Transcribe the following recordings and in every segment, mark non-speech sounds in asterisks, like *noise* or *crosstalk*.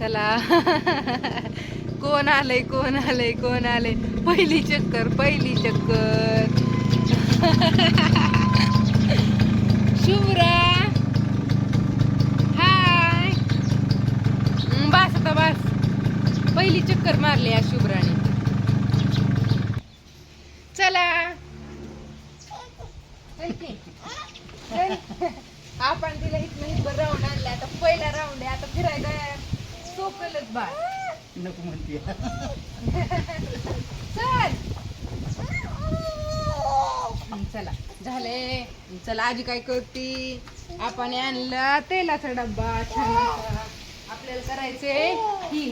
चला. कोण आलंय कोण आलंय कोण आलंय? पहिली चक्कर पहिली चक्कर. शुभ्रा. हाय. बास बस आता बस. पहिली चक्कर मारली या शुभ्राने. चला. आपण तिला इथं इथं राऊंड आणलं. आता पहिला राऊंड आहे. आता फिरायला बा नको म्हणते. चल. चला. झाले. चला आजी काय करती? आपण आणला तेलाचा डब्बा छान. आपल्याला करायचे ही.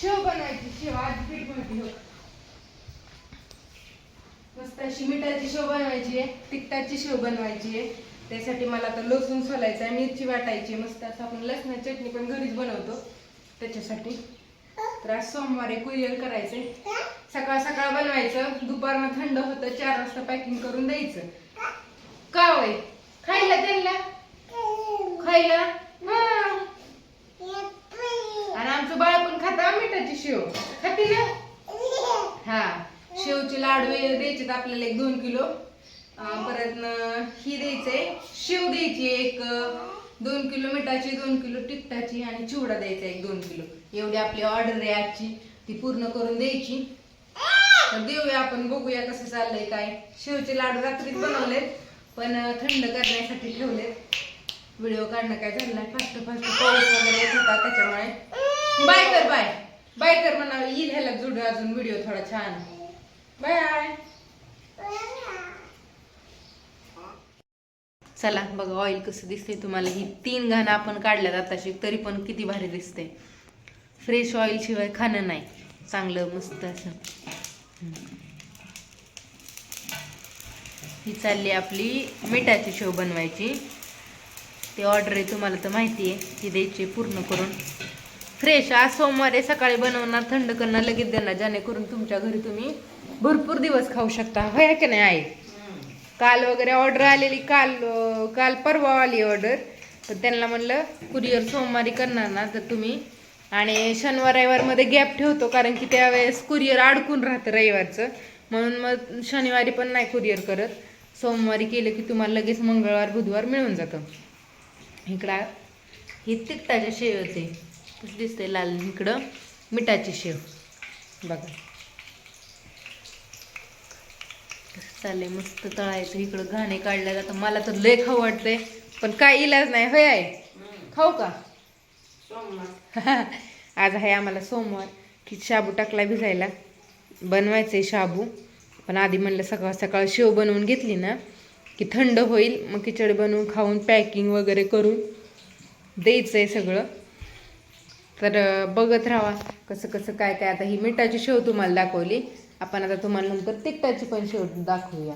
शेव बनवायची शेव. आजी पीठ म्हणते हो. मस्त अशी मिठाची शेव बनवायची आहे तिखटाची शेव बनवायची. आहे त्यासाठी मला आता लसूण सोलायचं आहे मिरची वाटायची मस्त असं आपण लसणाची चटणी पण घरीच बनवतो त्याच्यासाठी. तर आज सोमवारी कुरिअर करायचंय. सकाळ सकाळ बनवायचं. दुपारनं थंड होतं चार वाजता पॅकिंग करून द्यायचं. का वय खायला त्यांना? खायला? हा. आणि आमचं बाळ पण खाता मिठाची शेव. खाते ना? हा. शेवचे लाडू द्यायचे आपल्याला एक दोन किलो. परत ही द्यायचंय शेव द्यायची एक दोन किलो मिठाची दोन किलो तिखटाची आणि चिवडा द्यायचा एक दोन किलो. एवढी आपली ऑर्डर आहे आजची. ती पूर्ण करून द्यायची. तर देऊया आपण बघूया कसं चाललंय काय. शेवचे लाडू रात्रीच बनवलेत पण थंड करण्यासाठी ठेवलेत. व्हिडिओ काढणं काय झालं नाही. फास्ट फास्ट पाऊस वगैरे येत होता त्याच्यामुळे. बाय कर बाय बाय कर म्हणा येईल ह्याला जुड अजून व्हिडिओ थोडा छान. बाय चला बघा ऑइल कसं दिसते तुम्हाला. ही तीन घाणं आपण काढल्यात आताशी तरी पण किती भारी दिसते फ्रेश ऑइल शिवाय खाणं नाही. चांगलं मस्त असं. ही चालली आपली मिठाची शेव बनवायची. ते ऑर्डर आहे तुम्हाला तर माहिती आहे. ती द्यायची पूर्ण करून. फ्रेश आज सोमवारी सकाळी बनवणार थंड करणार लगेच देणार. जेणेकरून तुमच्या घरी तुम्ही भरपूर दिवस खाऊ शकता. होय की नाही आहे काल वगैरे ऑर्डर आलेली काल काल परवा आली ऑर्डर तर त्यांना म्हणलं कुरिअर सोमवारी करणार ना तर तुम्ही. आणि शनिवार रविवारमध्ये गॅप ठेवतो कारण की त्यावेळेस कुरिअर अडकून राहतं रविवारचं. म्हणून मग शनिवारी पण नाही कुरिअर करत. सोमवारी केलं की तुम्हाला लगेच मंगळवार बुधवार मिळून जातं. इकडं ही तिखटाच्या शेव होते दिसते लाल? इकडं मिठाची शेव. बघा. चालले मस्त तळायचं. इकडं घाणे काढल्या जातं मला तर लय खाऊ वाटतंय. पण काय इलाज नाही होय आहे खाऊ का? *laughs* आज आहे आम्हाला सोमवार. की शाबू टाकला भिजायला. बनवायचं आहे शाबू. पण आधी म्हणलं सकाळ सकाळ शेव बनवून घेतली ना की थंड होईल. मग खिचडी बनवून खाऊन पॅकिंग वगैरे करून द्यायचं आहे सगळं. तर बघत राहा कसं कसं काय काय. आता ही मिठाची शेव तुम्हाला दाखवली. आपण आता तुम्हाला नंतर तिखटाची पण शेव दाखवूया.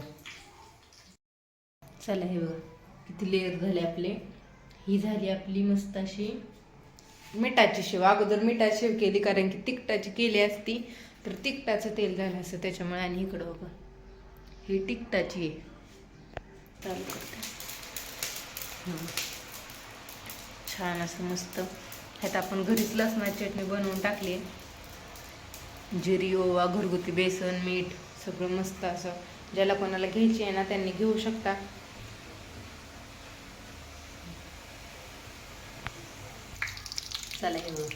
चला हे बघा. किती लेअर झाले आपले. ही झाली आपली मस्त अशी मिठाची शेव. अगोदर मिठाची शेव केली कारण की तिखटाची केली असती तर तिखटाचं तेल झालं असतं त्याच्यामुळे. आणि इकडं बघा. ही तिखटाची आहे. चालू करते. छान असं मस्त. ह्यात आपण घरीच लसणाची चटणी बनवून टाकली. जिरी ओवा घरगुती बेसन मीठ सगळं मस्त असं. ज्याला कोणाला घ्यायची आहे ना त्यांनी घेऊ शकता. चला हे बघ.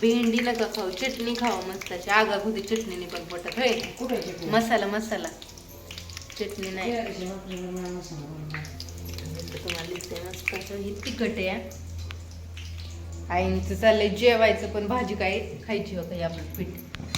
भेंडी नका खाऊ? चटणी खाऊ मस्त. अशी आगा होती चटणीने पण पटत. होय? मसाला मसाला. चटणी नाही. तुम्हाला दिसते मस्त असं ही तिखट आहे आईंचं चाललंय जेवायचं पण भाजी काय खायची हो या आपलं पीठ?